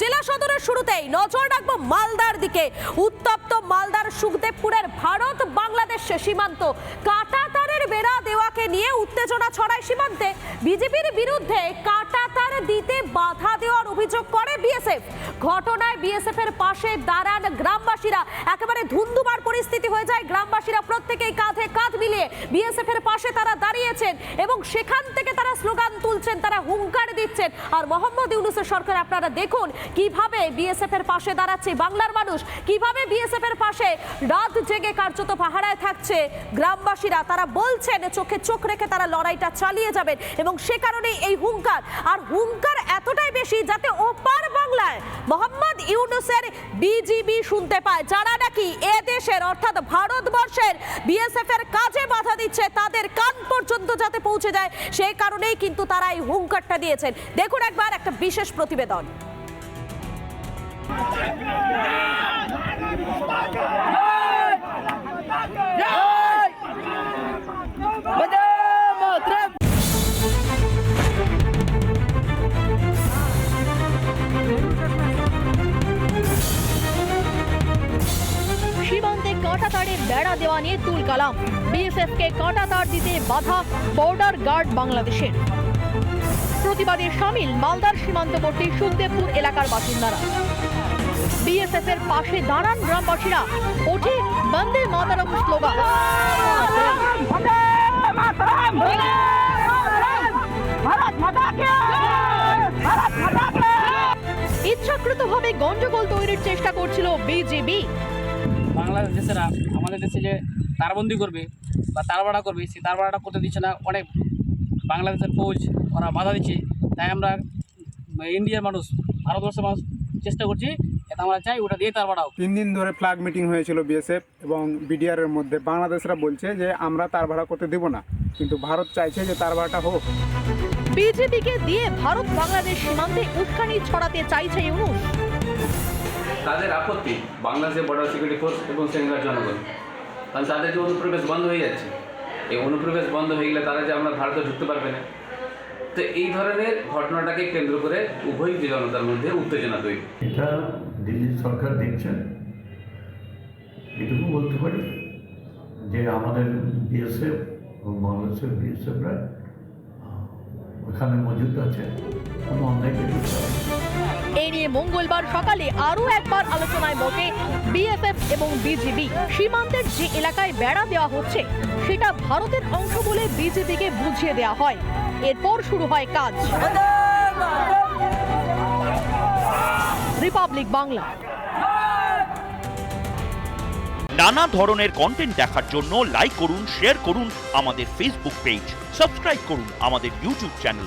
জেলা সদরের শুরুতেই নজর রাখব মালদার দিকে। উত্তপ্ত মালদার সুখদেবপুরের ভারত বাংলাদেশ সীমান্ত। কাটাতারের বেড়া দেওয়াকে নিয়ে উত্তেজনা ছড়ায় সীমান্তে। বিজেপির বিরুদ্ধে কাটাতার দিতে বাধা অভিযোগ করে বিএসএফ ঘটনায় বিএসএফ এর পাশে দাঁড়ান গ্রামবাসীরা। একেবারে ধুন্ধুমার পরিস্থিতি হয়ে যায়। গ্রামবাসীরা প্রত্যেকেই কাঁধে কাঁধ মিলিয়ে বিএসএফ এর পাশে তারা দাঁড়িয়েছেন এবং সেখান থেকে তারা স্লোগান তুলছেন, তারা হুঙ্কার দিচ্ছেন। আর মোহাম্মদ ইউনুসের সরকার, আপনারা দেখুন কীভাবে বিএসএফ এর পাশে দাঁড়াচ্ছে বাংলার মানুষ, কীভাবে বিএসএফ এর পাশে রাত জেগে কার্যত পাহারায় থাকছে গ্রামবাসীরা। তারা বলছেন, চোখে চোখ রেখে তারা লড়াইটা চালিয়ে যাবেন এবং সে কারণেই এই হুঙ্কার। আর হুঙ্কার এতটাই বেশি যাতে ওপার বাংলায় মোহাম্মদ ইউনুসের বিজিবি শুনতে পায়। যারা নাকি এ দেশের, অর্থাৎ ভারতবর্ষের বিএসএফ এর কাজে বাধা দিচ্ছে, তাদের কান পর্যন্ত যাতে পৌঁছে যায়, সেই কারণেই কিন্তু তারা এই হুঙ্কারটা দিয়েছেন। দেখুন একবার একটা বিশেষ প্রতিবেদন। সীমান্তে কাঁটা তারের বেড়া দেওয়া নিয়ে তুল কালাম। বিএসএফ কে কাঁটা দিতে বাধা বর্ডার গার্ড বাংলাদেশের। প্রতিবাদে সামিল মালদার সীমান্তবর্তী সুখদেবপুর এলাকার বাসিন্দারা। বিএসএফ এর পাশে দাঁড়ান গ্রামবাসীরা। ওঠে বন্দে স্লোগান। ইচ্ছাকৃতভাবে তৈরির চেষ্টা করছিল বিজেপি। বাংলাদেশেরা আমাদের দেশে যে তারবন্দি করবে বা তারবাড়া করবে সেই তারবাড়াটা করতে দিচ্ছে না। অনেক বাংলাদেশের ফৌজ ওরা বাধা দিচ্ছে। তাই আমরা ইন্ডিয়ার মানুষ ভারতবর্ষের মানুষ চেষ্টা করছি এটা আমরা চাই ওটা দিয়ে তারবাড়াও তিন দিন ধরে ফ্ল্যাগ মিটিং হয়েছিল বিএসএফ এবং বিডিআর এর মধ্যে। বাংলাদেশরা বলছে যে আমরা তার ভাড়া করতে দেব না কিন্তু ভারত চাইছে যে তার ভাড়াটা হোক। বিজেপিকে দিয়ে ভারত বাংলাদেশ সীমান্তে উস্কানি ছড়াতে চাইছে ইউনুস। তাদের আপত্তি, বাংলাদেশের বর্ডার সিকিউরিটি ফোর্স এবং সেখানকার জনগণ। কারণ তাদের যে অনুপ্রবেশ বন্ধ হয়ে যাচ্ছে, এই অনুপ্রবেশ বন্ধ হয়ে গেলে তারা যে আমরা ভারতে ঢুকতে পারবে না। তো এই ধরনের ঘটনাটাকে কেন্দ্র করে উভয় জনতার মধ্যে উত্তেজনা তৈরি। এটা দিল্লির সরকার দেখছেন এটুকু বলতে পারি যে আমাদের বিএসএফ এবং বাংলাদেশের বিএসএফরা ওখানে মজুদ আছে। কোনো অন্যায় কিছু এই নিয়ে মঙ্গলবার সকালে আরও একবার আলোচনায় বসে বিএসএফ এবং বিজিবি সীমান্তের যে এলাকায় বেড়া দেওয়া হচ্ছে, সেটা ভারতের অংশ বলে বিজেপিকে বুঝিয়ে দেওয়া হয়। এরপর শুরু হয় কাজ। রিপাবলিক বাংলা। নানা ধরনের কন্টেন্ট দেখার জন্য লাইক করুন শেয়ার করুন আমাদের ফেসবুক পেজ সাবস্ক্রাইব করুন আমাদের ইউটিউব চ্যানেল